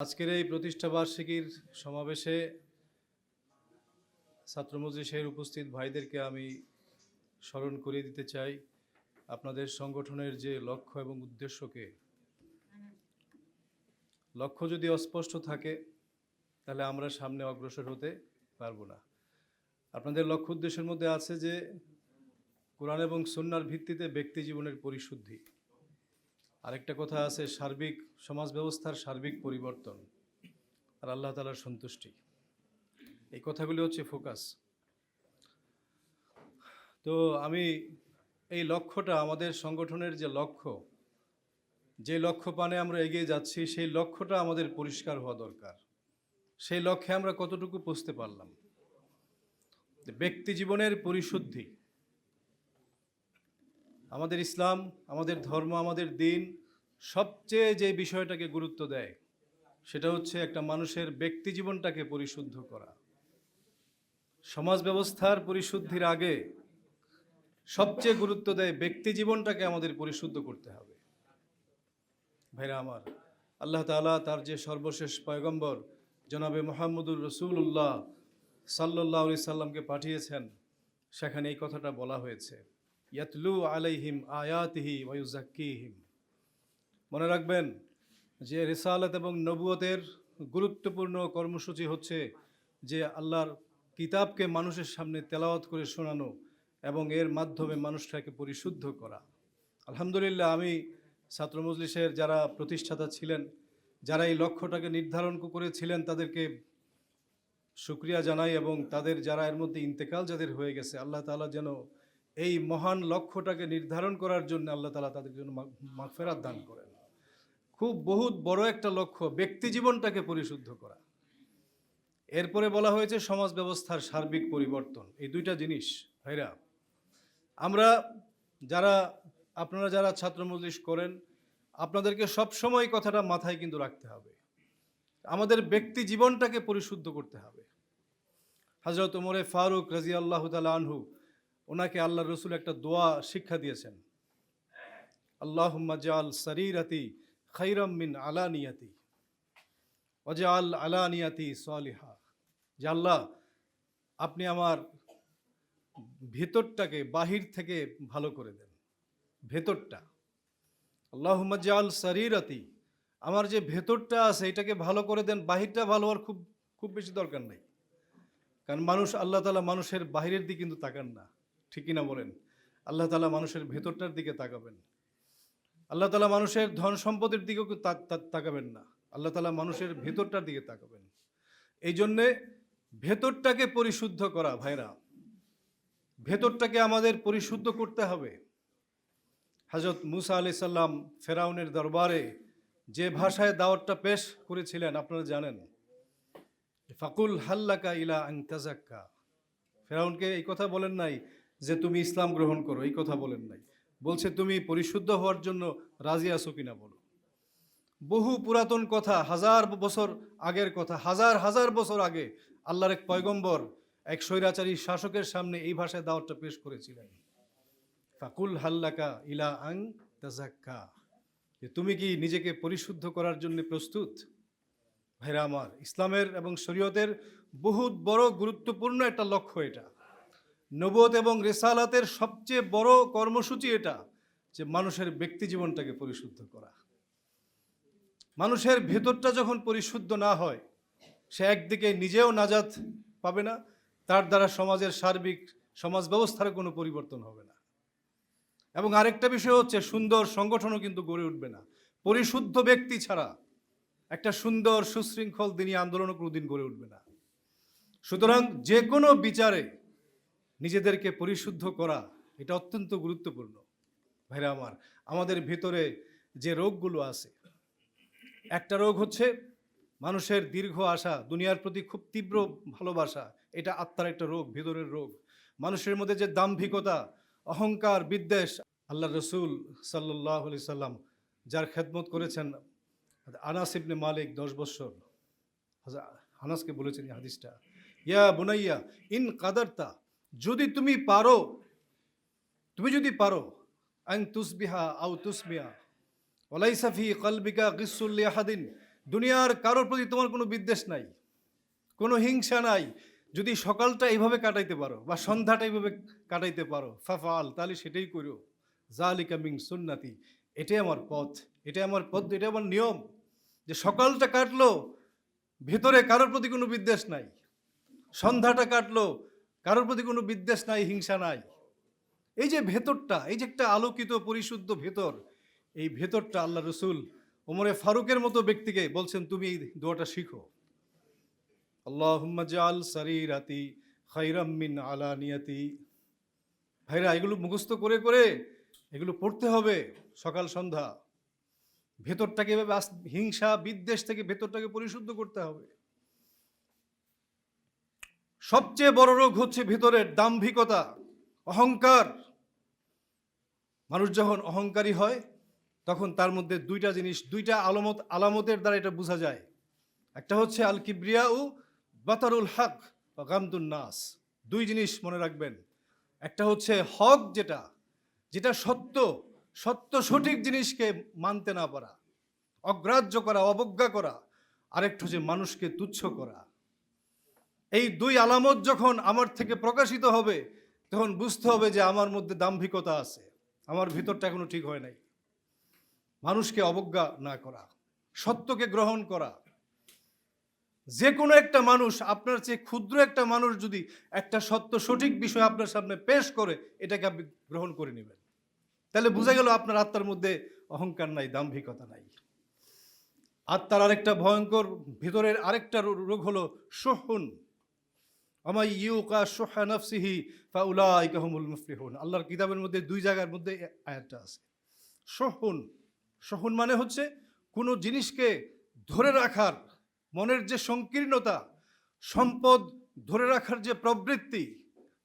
আজকের এই প্রতিষ্ঠা বার্ষিকীর সমাবেশে ছাত্র মজলিসের উপস্থিত ভাইদেরকে আমি স্মরণ করিয়ে দিতে চাই। আপনাদের সংগঠনের যে লক্ষ্য এবং উদ্দেশ্যকে। লক্ষ্য যদি অস্পষ্ট থাকে, তাহলে আমরা সামনে অগ্রসর হতে পারব না। আপনাদের লক্ষ্য উদ্দেশ্যের মধ্যে আছে যে, কোরআন এবং সুন্নার ভিত্তিতে ব্যক্তি জীবনের পরিশুদ্ধি। আরেকটা কথা আছে, সার্বিক সমাজ ব্যবস্থার সার্বিক পরিবর্তন। আর আল্লাহ তালার সন্তুষ্টি। এই কথাগুলি হচ্ছে ফোকাস। তো আমি এই লক্ষ্যটা, আমাদের সংগঠনের যে লক্ষ্য যে লক্ষ্য পানে আমরা এগিয়ে যাচ্ছি, সেই লক্ষ্যটা আমাদের পরিষ্কার হওয়া দরকার। সেই লক্ষ্যে আমরা কতটুকু পৌঁছতে পারলাম? ব্যক্তি জীবনের পরিশুদ্ধি আমাদের ইসলাম, আমাদের ধর্ম, আমাদের দিন সবচেয়ে যে বিষয়টাকে গুরুত্ব দেয়, সেটা হচ্ছে একটা মানুষের ব্যক্তি জীবনটাকে পরিশুদ্ধ করা। সমাজ ব্যবস্থার পরিশুদ্ধির আগে সবচেয়ে গুরুত্ব দেয় ব্যক্তি জীবনটাকে আমাদের পরিশুদ্ধ করতে হবে। ভাইরা আমার, আল্লাহ তাআলা তার যে সর্বশেষ পয়গম্বর জনাবে মোহাম্মদুর রসুল্লাহ সাল্লাহ আলি সাল্লামকে পাঠিয়েছেন, সেখানে এই কথাটা বলা হয়েছে। ইয়াতলু আলাইহিম আয়াতিহি ওয়ুজাক্কিহিম মনে রাখবেন যে রিসালাত এবং নবুয়তের গুরুত্বপূর্ণ কর্মসূচি হচ্ছে যে আল্লাহর কিতাবকে মানুষের সামনে তেলাওয়াত করে শোনানো এবং এর মাধ্যমে মানুষটাকে পরিশুদ্ধ করা। আলহামদুলিল্লাহ, আমি ছাত্র মজলিসের যারা প্রতিষ্ঠাতা ছিলেন, যারা এই লক্ষ্যটাকে নির্ধারণ করেছিলেন, তাদেরকে শুক্রিয়া জানাই এবং তাদের যারা এর মধ্যে ইন্তেকাল যাদের হয়ে গেছে, আল্লাহ তাআলা যেন এই মহান লক্ষ্যটাকে নির্ধারণ করার জন্য আল্লাহ তালা তাদের জন্য মাগফেরাত দান করেন। খুব বহুত বড় একটা লক্ষ্য, ব্যক্তি জীবনটাকে পরিশুদ্ধ করা। এরপরে বলা হয়েছে সমাজ ব্যবস্থার সার্বিক পরিবর্তন। এই দুইটা জিনিস, ভাইরা। আমরা যারা, আপনারা যারা ছাত্র মজলিস করেন, আপনাদেরকে সব সময় কথাটা মাথায় কিন্তু রাখতে হবে। আমাদের ব্যক্তি জীবনটাকে পরিশুদ্ধ করতে হবে। হজরত উমরে ফারুক রাজি আল্লাহ তালা আনহু ওনাকে আল্লাহ রসুল একটা দোয়া শিক্ষা দিয়েছেন। আল্লাহ জাল শরীরাতি খৈরম মিন আলানিয়াতি অজাল আলানিয়াতি সালিহা। যে আল্লাহ, আপনি আমার ভেতরটাকে বাহির থেকে ভালো করে দেন, ভেতরটা। আল্লাহ জাল শরীরাতি আমার যে ভেতরটা আছে এটাকে ভালো করে দেন, বাহিরটা ভালো হওয়ার খুব খুব বেশি দরকার নেই। কারণ মানুষ, আল্লাহ তালা মানুষের বাহিরের দিকে কিন্তু তাকান না। ঠিকই না বলেন? আল্লাহ তালা মানুষের ভেতরটার দিকে তাকাবেন। আল্লাহ তালা মানুষের ধন সম্পদের দিকেও তাকাবেন না। আল্লাহ তালা মানুষের ভেতরটার দিকে তাকাবেন। এই জন্যে ভেতরটাকে পরিশুদ্ধ করা, ভাইরা। ভেতরটাকে আমাদের পরিশুদ্ধ করতে হবে। হজরত মুসা আলি সাল্লাম ফেরাউনের দরবারে যে ভাষায় দাওয়াতটা পেশ করেছিলেন, আপনারা জানেন। ফাকুল হাল্লাকা ইলা আংতাজাক্কা ফেরাউনকে এই কথা বলেন নাই যে তুমি ইসলাম গ্রহণ করো, এই কথা বলেন নাই। বলছে, তুমি পরিশুদ্ধ হওয়ার জন্য রাজি আছো কিনা বলো? বহু পুরাতন কথা, হাজার বছর আগের কথা, হাজার হাজার বছর আগে আল্লাহর এক পয়গম্বর, এক স্বৈরাচারী শাসকের সামনে এই ভাষায় দাওয়াতটা পেশ করেছিলেন। ফাকুল হাল্লাকা ইলা আং তাজাক্কা যে তুমি কি নিজেকে পরিশুদ্ধ করার জন্য প্রস্তুত? ভাইরা আমার, ইসলামের এবং শরীয়তের বহুত বড় গুরুত্বপূর্ণ একটা লক্ষ্য এটা। নবত এবং রেসালাতের সবচেয়ে বড় কর্মসূচি এটা যে মানুষের ব্যক্তি জীবনটাকে পরিশুদ্ধ করা। মানুষের ভেতরটা যখন পরিশুদ্ধ না হয়, সে একদিকে নিজেও নাজাত পাবে না, তার দ্বারা সমাজের সার্বিক সমাজ ব্যবস্থার কোনো পরিবর্তন হবে না। এবং আরেকটা বিষয় হচ্ছে, সুন্দর সংগঠনও কিন্তু গড়ে উঠবে না। পরিশুদ্ধ ব্যক্তি ছাড়া একটা সুন্দর, সুশৃঙ্খল দিনী আন্দোলনও কোনোদিন গড়ে উঠবে না। সুতরাং যে কোনো বিচারে নিজেদেরকে পরিশুদ্ধ করা, এটা অত্যন্ত গুরুত্বপূর্ণ। ভাইরা আমার, আমাদের ভিতরে যে রোগগুলো আছে, একটা রোগ হচ্ছে মানুষের দীর্ঘ আশা, দুনিয়ার প্রতি খুব তীব্র ভালোবাসা, এটা আত্মার একটা রোগ, ভিতরের রোগ। মানুষের মধ্যে যে দাম্ভিকতা, অহংকার, বিদ্বেষ আল্লাহ রসুল সাল্লাহ আলি সাল্লাম যার খেদমত করেছেন, আনাস ইবনে মালিক দশ বৎসর আনাসকে বলেছেন হাদিসটা। ইয়া বুনাইয়া, ইন কাদারতা যদি তুমি পারো, তুমি যদি পারো আং তুসবিহা আউ তুসমিয়া ওলাইসাফি কলবিকা গিসুল্লি আহাদিন দুনিয়ার কারোর প্রতি তোমার কোনো বিদ্বেষ নাই, কোনো হিংসা নাই। যদি সকালটা এইভাবে কাটাইতে পারো বা সন্ধ্যাটা এইভাবে কাটাইতে পারো ফাফাল তাহলে সেটাই করো জালিকা মিং সুন্নাতি, এটাই আমার পথ, এটাই আমার পথ, এটাই আমার নিয়ম। যে সকালটা কাটলো, ভেতরে কারোর প্রতি কোনো বিদ্বেষ নাই। সন্ধ্যাটা কাটলো কারোর প্রতি কোনো বিদ্বেষ নাই, হিংসা নাই। এই যে ভেতরটা, এই যে একটা আলোকিত, পরিশুদ্ধ ভেতর, এই ভেতরটা আল্লাহ রসুল ওমরে ফারুকের মতো ব্যক্তিকে বলছেন, তুমি এই দোয়াটা শিখো। আল্লাহুম্মা জাল সারিরাতি খাইরাম মিন আলানিয়াতি। ভাইরা, এগুলো মুখস্থ করে করে এগুলো পড়তে হবে সকাল, সন্ধ্যা। ভেতরটাকে এভাবে হিংসা, বিদ্বেষ থেকে ভেতরটাকে পরিশুদ্ধ করতে হবে। সবচেয়ে বড় রোগ হচ্ছে ভিতরের দাম্ভিকতা, অহংকার। মানুষ যখন অহংকারী হয়, তখন তার মধ্যে দুইটা জিনিস, দুইটা আলামত, আলামতের দ্বারা এটা বোঝা যায়। একটা হচ্ছে আল কিবরিয়া ও বাতারুল হক বা গামদুন নাস। দুই জিনিস মনে রাখবেন। একটা হচ্ছে হক যেটা যেটা সত্য সত্য সঠিক জিনিসকে মানতে না পারা, অগ্রাহ্য করা, অবজ্ঞা করা। আরেকটা হচ্ছে মানুষকে তুচ্ছ করা। এই দুই আলামত যখন আমার থেকে প্রকাশিত হবে, তখন বুঝতে হবে যে আমার মধ্যে দাম্ভিকতা আছে। আমার ভিতরটা এখনও ঠিক হয় নাই। মানুষকে অবজ্ঞা না করা, সত্যকে গ্রহণ করা। যে কোনো একটা মানুষ, আপনার চেয়ে ক্ষুদ্র একটা মানুষ যদি একটা সত্য সঠিক বিষয় আপনার সামনে পেশ করে, এটাকে আপনি গ্রহণ করে নেবেন। তাহলে বোঝা গেল আপনার আত্মার মধ্যে অহংকার নাই, দাম্ভিকতা নাই। আত্মার আরেকটা ভয়ঙ্কর, ভিতরের আরেকটা রোগ হলো সোহন আল্লাহর কিতাবের মধ্যে দুই জায়গার মধ্যে আয়াতটা আছে। সহুন সহুন মানে হচ্ছে কোনো জিনিসকে ধরে রাখার, মনের যে সংকীর্ণতা, সম্পদ ধরে রাখার যে প্রবৃত্তি,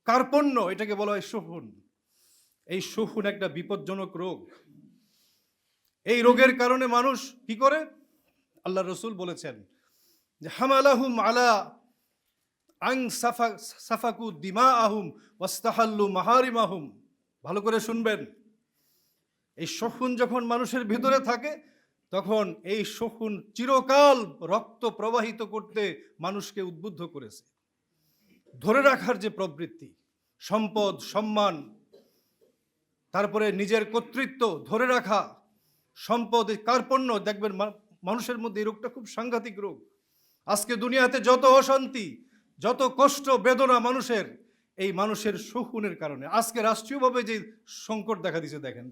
কার্পণ্য, এটাকে বলা হয় সহুন এই সহুন একটা বিপজ্জনক রোগ। এই রোগের কারণে মানুষ কি করে? আল্লাহ রসুল বলেছেন যে হামালাহুম আলা আং সাফা, সাফাকু দিমা আহুম ওয়াস্তাহাল্লু মাহারিম আহুম ভালো করে শুনবেন। এই শকুন যখন মানুষের ভিতরে থাকে, তখন এই শকুন চিরকাল রক্ত প্রবাহিত করতে মানুষকে উদ্বুদ্ধ করেছে। ধরে রাখার যে প্রবৃত্তি, সম্পদ, সম্মান, তারপরে নিজের কর্তৃত্ব ধরে রাখা, সম্পদ কার্পণ্য, দেখবেন মানুষের মধ্যে এই রোগটা খুব সাংঘাতিক রোগ। আজকে দুনিয়াতে যত অশান্তি যত কষ্ট, বেদনা মানুষের, এই মানুষের শকুনের কারণে। আজকে রাষ্ট্রীয়ভাবে যে সংকট দেখা দিছে দেখেন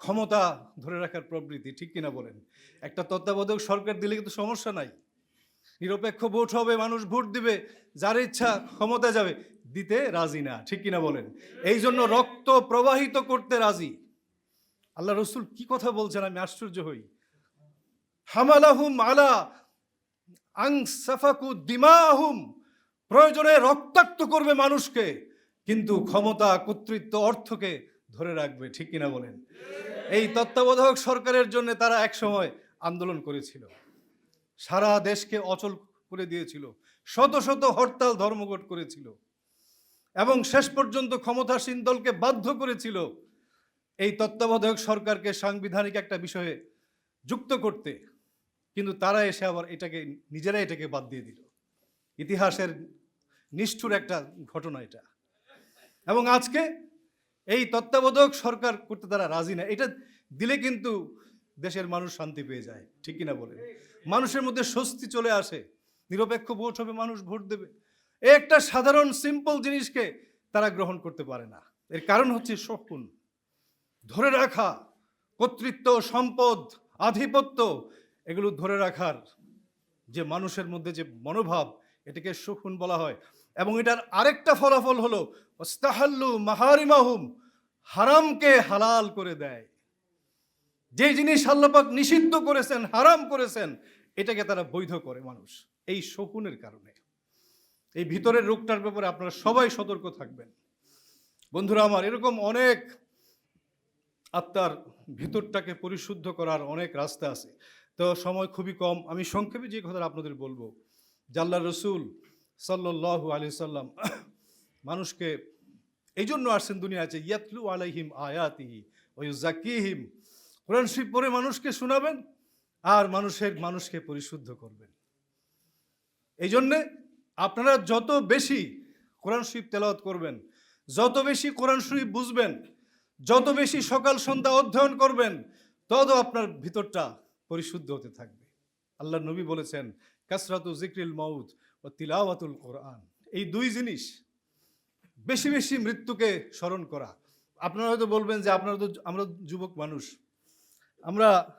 ক্ষমতা ধরে রাখার প্রবৃত্তি, ঠিক কিনা বলেন? একটা তত্ত্বাবধায়ক সরকার দিলে কিন্তু সমস্যা নাই। নিরপেক্ষ ভোট হবে, মানুষ ভোট দিবে, যার ইচ্ছা ক্ষমতা যাবে, দিতে রাজি না, ঠিক কিনা বলেন? এই জন্য রক্ত প্রবাহিত করতে রাজি। আল্লাহ রসুল কি কথা বলছেন, আমি আশ্চর্য হই। হামালাহুম আলা আং সাফাকু দিমাহুম প্রয়োজনে রক্তাক্ত করবে মানুষকে, কিন্তু ক্ষমতা, কর্তৃত্ব, অর্থকে ধরে রাখবে, ঠিক কিনা বলেন? এই তত্ত্বাবধায়ক সরকারের জন্য তারা একসময় আন্দোলন করেছিল। সারা দেশকে অচল করে দিয়েছিল। শত শত হরতাল ধর্মঘট করেছিল। এবং শেষ পর্যন্ত ক্ষমতাসীন দলকে বাধ্য করেছিল এই তত্ত্বাবধায়ক সরকারকে সাংবিধানিক একটা বিষয়ে যুক্ত করতে। কিন্তু তারা এসে আবার এটাকে, নিজেরাই এটাকে বাদ দিয়ে দিল। ইতিহাসের নিষ্ঠুর একটা ঘটনা এটা। এবং আজকে এই তত্ত্বাবধায়ক সরকার করতে তারা রাজি না। এটা দিলে কিন্তু দেশের মানুষ শান্তি পেয়ে যায়, ঠিক কিনা বলে? মানুষের মধ্যে স্বস্তি চলে আসে, নিরপেক্ষ ভোট হবে, মানুষ ভোট দেবে। একটা সাধারণ সিম্পল জিনিসকে তারা গ্রহণ করতে পারে না। এর কারণ হচ্ছে শকুন। ধরে রাখা, কর্তৃত্ব, সম্পদ, আধিপত্য, এগুলো ধরে রাখার যে মানুষের মধ্যে যে মনোভাব, এটাকে শকুন বলা হয়। এবং এটার আরেকটা ফলাফল হলো, ওস্তাহাল্লু মাহারিমাহুম, হারামকে হালাল করে দেয়। যে জিনিস আল্লাপাক নিষিদ্ধ করেছেন, হারাম করেছেন, এটাকে তারা বৈধ করে মানুষ। এই শকুনের কারণে। এই ভিতরের রোগটার ব্যাপারে আপনারা সবাই সতর্ক থাকবেন। বন্ধুরা আমার, এরকম অনেক আত্মার ভিতরটাকে পরিশুদ্ধ করার অনেক রাস্তা আছে। তো সময় খুবই কম। আমি সংক্ষেপে যে কথাটা আপনাদের বলব জাল্লা রসুল সাল্লাহ আলি সাল্লাম মানুষকে এই জন্য আসছেন দুনিয়া আছে ইয়াতলু আলাইহিম আয়াতিহি ওই জাকিহিম কোরআন শরীফ পড়ে মানুষকে শোনাবেন আর মানুষের, মানুষকে পরিশুদ্ধ করবেন। এই জন্যে আপনারা যত বেশি কোরআন শরীফ তেলাওয়াত করবেন, যত বেশি কোরআন শরীফ বুঝবেন, যত বেশি সকাল সন্ধ্যা অধ্যয়ন করবেন, তত আপনার ভিতরটা পরিশুদ্ধ হতে থাকবে। আল্লাহ নবী বলেছেন, কাসরাতু জিক্রিল মাউদ ও তিলাওয়াতুল কোরআন। এই দুই জিনিস বেশি বেশি মৃত্যুকে স্মরণ করা। আপনারা হয়তো বলবেন যে আপনারা তো আমরা যুবক মানুষ। আমরা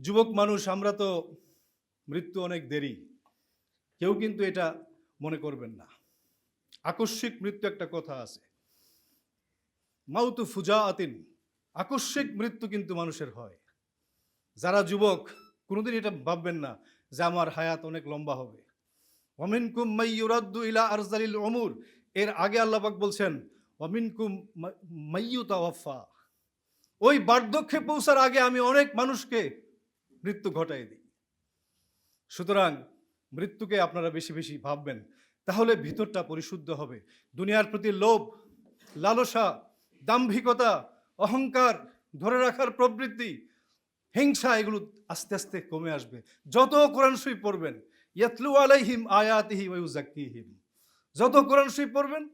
যুবক মানুষ, আমরা তো মৃত্যু অনেক দেরি। কেউ কিন্তু এটা মনে করবেন না। আকস্মিক মৃত্যু একটা কথা আছে। মাউতু ফুজা আতিন আকস্মিক মৃত্যু কিন্তু মানুষের হয়। যারা যুবক, কোনোদিন এটা ভাববেন না যে আমার হায়াত অনেক লম্বা হবে। অমিনকুম মাইয়ুরাদ্দু ইলা আরজালিল অমুর এর আগে আল্লাপাক বলছেন অমিনকুম মাইয়ুতা ওয়াফা ওই বার্ধক্যে পৌঁছার আগে আমি অনেক মানুষকে মৃত্যু ঘটাই দিই। সুতরাং মৃত্যুকে আপনারা বেশি বেশি ভাববেন। তাহলে ভিতরটা পরিশুদ্ধ হবে। দুনিয়ার প্রতি লোভ, লালসা, দাম্ভিকতা, অহংকার ধরে রাখার প্রবৃত্তি, হিংসা এগুলো আস্তে আস্তে কমে আসবে। যত কোরআন শরীফ পড়বেন ইয়াতলু আলাইহিম আয়াতিহি ওয়ায়ুজাক্কিহিম যত কোরআন শরীফ পড়বেন,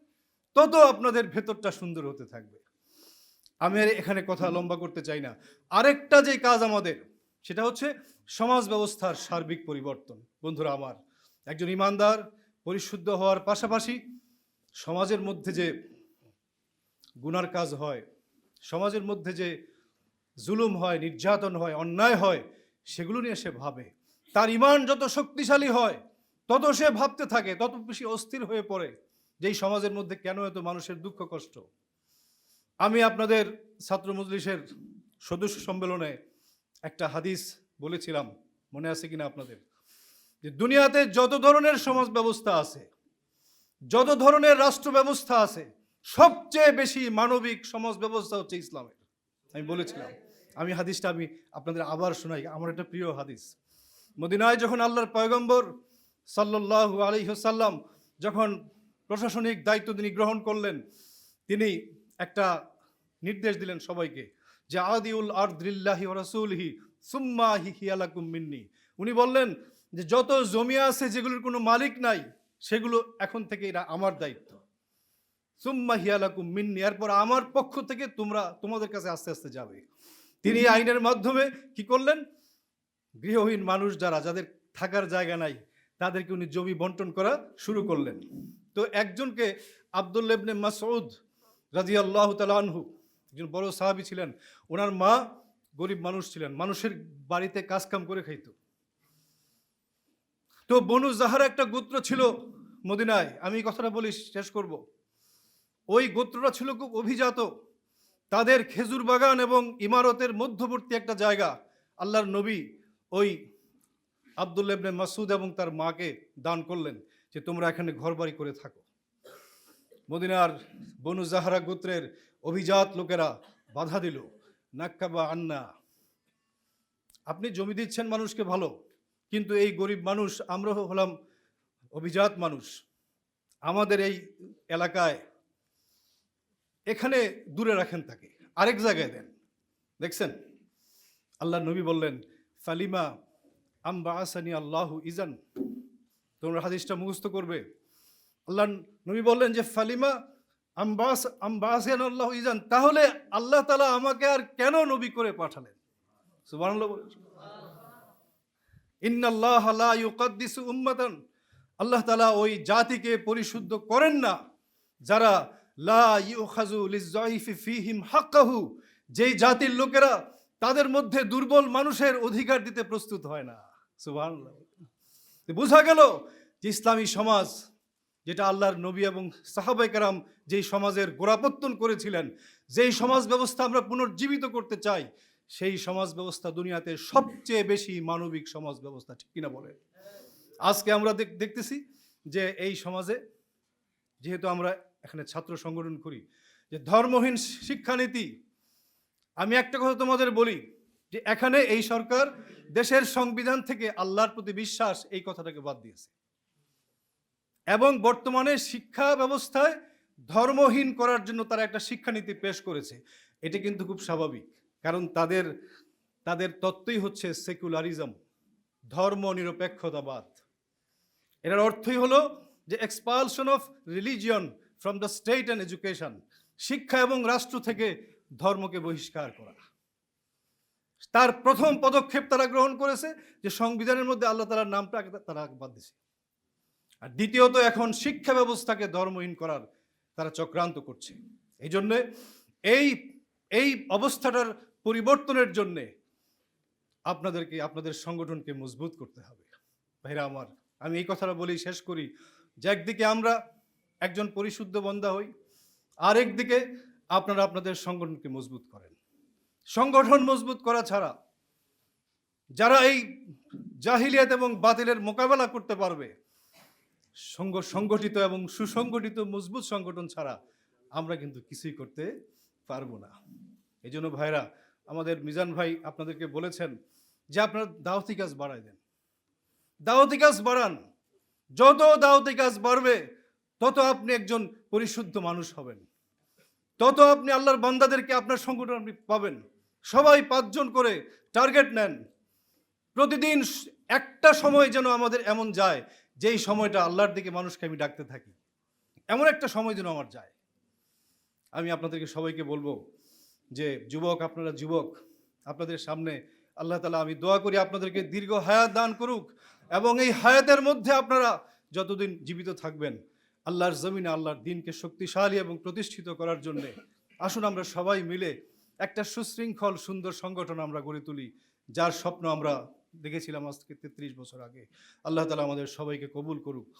তত আপনাদের ভেতরটা সুন্দর হতে থাকবে। আমি আর এখানে কথা লম্বা করতে চাই না। আরেকটা যে কাজ আমাদের, সেটা হচ্ছে সমাজ ব্যবস্থার সার্বিক পরিবর্তন। বন্ধুরা আমার, একজন ইমানদার, পরিশুদ্ধ হওয়ার পাশাপাশি সমাজের মধ্যে যে গুনার কাজ হয়, সমাজের মধ্যে যে জুলুম হয়, নির্যাতন হয়, অন্যায় হয়, সেগুলো নিয়ে সে ভাবে। তার ইমান যত শক্তিশালী হয়, তত সে ভাবতে থাকে, তত বেশি অস্থির হয়ে পড়ে যে সমাজের মধ্যে কেন এত মানুষের দুঃখ কষ্ট। আমি আপনাদের ছাত্র মজলিসের সদস্য সম্মেলনে একটা হাদিস বলেছিলাম, মনে আছে কিনা আপনাদের? যে দুনিয়াতে যত ধরনের সমাজ ব্যবস্থা আছে, যত ধরনের রাষ্ট্র ব্যবস্থা আছে, সবচেয়ে বেশি মানবিক সমাজ ব্যবস্থা হচ্ছে ইসলামের। আমি বলেছিলাম, আমি হাদিসটা আমি আপনাদের আবার শোনাই, আমার একটা প্রিয় হাদিস। মদিনায় যখন আল্লাহর পয়গম্বর সাল্লাল্লাহু আলাইহসাল্লাম যখন প্রশাসনিক দায়িত্ব তিনি গ্রহণ করলেন, তিনি একটা নির্দেশ দিলেন সবাইকে যে আদি আদিউল আর্দিল্লাহি রাসূলহি সুম্মা হিয়ালাকুম মিন্নি। উনি বললেন যে, যত জমি আছে যেগুলোর কোনো মালিক নাই, সেগুলো এখন থেকে এরা আমার দায়িত্ব। সুম্মা হিয়ালাকুম মিন্নি, এরপর আমার পক্ষ থেকে তোমরা তোমাদের কাছে আস্তে আস্তে যাবে। তিনি আইনের মাধ্যমে কি করলেন? গৃহহীন মানুষ যারা, যাদের থাকার জায়গা নাই, তাদেরকে উনি জমি বন্টন করা শুরু করলেন। তো একজনকে আবদুল্লেবনে মাসউদ রাজি আল্লাহ তালানহু একজন বড় সাহাবি ছিলেন, ওনার মা গরিব মানুষ ছিলেন, মানুষের বাড়িতে কাজকাম করে খাইতো। তো বনু জাহার একটা গোত্র ছিল মদিনায়, আমি কথাটা বলি, শেষ করব। ওই গোত্রটা ছিল খুব অভিজাত। তাদের খেজুর বাগান এবং ইমারতের মধ্যবর্তী একটা জায়গা, আল্লাহর নবী ওই আবদুল্লাবনে মাসুদ এবং তার মাকে দান করলেন যে তোমরা এখানে ঘরবাড়ি করে থাকো। মদিনার বনু জাহারা গোত্রের অভিজাত লোকেরা বাধা দিল নাক্কা বা আন্না। আপনি জমি দিচ্ছেন মানুষকে ভালো, কিন্তু এই গরিব মানুষ, আমরা হলাম অভিজাত মানুষ। আমাদের এই এলাকায় এখানে দূরে রাখেন তাকে, আরেক জায়গায় দেন। দেখছেন? আল্লাহ নবী বললেন ফালিমা আম্বা আসানি আল্লাহু ইজান। তোমরা হাদিসটা মুখস্থ করবে। আল্লাহ নবী বললেন যে, ফালিমা আম্বাস, আম্বাসিয়ান আল্লাহ ইজান, তাহলে আল্লাহ তালা আমাকে আর কেন নবী করে পাঠালেন? বলে ইন্নাল্লাহ লা ইউকাদ্দিসু উম্মাতান। আল্লাহ তালা ওই জাতিকে পরিশুদ্ধ করেন না, যারা লা ইউখাজু লিজাইফি ফিহিম হাক্কাহু, যেই জাতির লোকেরা তাদের মধ্যে দুর্বল মানুষের অধিকার দিতে প্রস্তুত হয় না। বোঝা গেল যে ইসলামী সমাজ, যেটা আল্লাহর নবী এবং সাহাবাই কারাম যেই সমাজের গোড়াপত্তন করেছিলেন, যেই সমাজ ব্যবস্থা আমরা পুনর্জীবিত করতে চাই, সেই সমাজ ব্যবস্থা দুনিয়াতে সবচেয়ে বেশি মানবিক সমাজ ব্যবস্থা, ঠিক কিনা বলে আজকে আমরা দেখ- দেখতেছি যে এই সমাজে যেহেতু আমরা এখানে ছাত্র সংগঠন করি, যে ধর্মহীন শিক্ষানীতি আমি একটা কথা তোমাদের বলি যে এখানে এই সরকার দেশের সংবিধান থেকে আল্লাহর প্রতি বিশ্বাস এই কথাটাকে বাদ দিয়েছে। এবং বর্তমানে শিক্ষা ব্যবস্থায় ধর্মহীন করার জন্য তারা একটা শিক্ষানীতি পেশ করেছে। এটা কিন্তু খুব স্বাভাবিক, কারণ তাদের তাদের তত্ত্বই হচ্ছে সেকুলারিজম ধর্ম নিরপেক্ষতাবাদ এটার অর্থই হলো যে expulsion of religion from the state and education শিক্ষা এবং রাষ্ট্র থেকে ধর্মকে বহিষ্কার করা। তার প্রথম পদক্ষেপ তারা গ্রহণ করেছে যে সংবিধানের মধ্যে আল্লাহ তালার নামটা তারা বাদ দিছে আর দ্বিতীয়ত এখন শিক্ষা ব্যবস্থাকে ধর্মহীন করার তারা চক্রান্ত করছে। এই জন্যে এই এই অবস্থাটার পরিবর্তনের জন্যে আপনাদেরকে, আপনাদের সংগঠনকে মজবুত করতে হবে। ভাইরা আমার, আমি এই কথাটা বলেই শেষ করি যে একদিকে আমরা একজন পরিশুদ্ধ বন্দা হই আর একদিকে আপনারা আপনাদের সংগঠনকে মজবুত করেন। সংগঠন মজবুত করা ছাড়া যারা এই জাহিলিয়াত এবং বাতিলের মোকাবেলা করতে পারবে, সংগ, সংগঠিত এবং সুসংগঠিত, মজবুত সংগঠন ছাড়া আমরা কিন্তু কিছুই করতে পারব না। এই জন্য ভাইরা, আমাদের মিজান ভাই আপনাদেরকে বলেছেন যে আপনারা দাওয়াতি কাজ বাড়াই দেন। দাওয়াতি কাজ বাড়ান। যত দাওয়াতি কাজ বাড়বে, তত আপনি একজন পরিশুদ্ধ মানুষ হবেন। তত আপনি আল্লাহর বান্দাদেরকে আপনার সংগঠন আপনি পাবেন। সবাই পাঁচজন করে টার্গেট নেন। প্রতিদিন একটা সময় যেন আমাদের এমন যায়, যেই সময়টা আল্লাহর দিকে মানুষকে আমি ডাকতে থাকি। এমন একটা সময় যেন আমার যায়। আমি আপনাদেরকে সবাইকে বলব যে, যুবক আপনারা যুবক, আপনাদের সামনে আল্লাহ তালা আমি দোয়া করি আপনাদেরকে দীর্ঘ হায়াত দান করুক এবং এই হায়াতের মধ্যে আপনারা যতদিন জীবিত থাকবেন আল্লাহর জমিনে আল্লাহর দিনকে শক্তিশালী এবং প্রতিষ্ঠিত করার জন্যে আসুন আমরা সবাই মিলে একটা সুশৃঙ্খল, সুন্দর সংগঠন আমরা গড়ে তুলি, যার স্বপ্ন আমরা দেখেছিলাম আজকে তেত্রিশ বছর আগে। আল্লাহ তালা আমাদের সবাইকে কবুল করুক।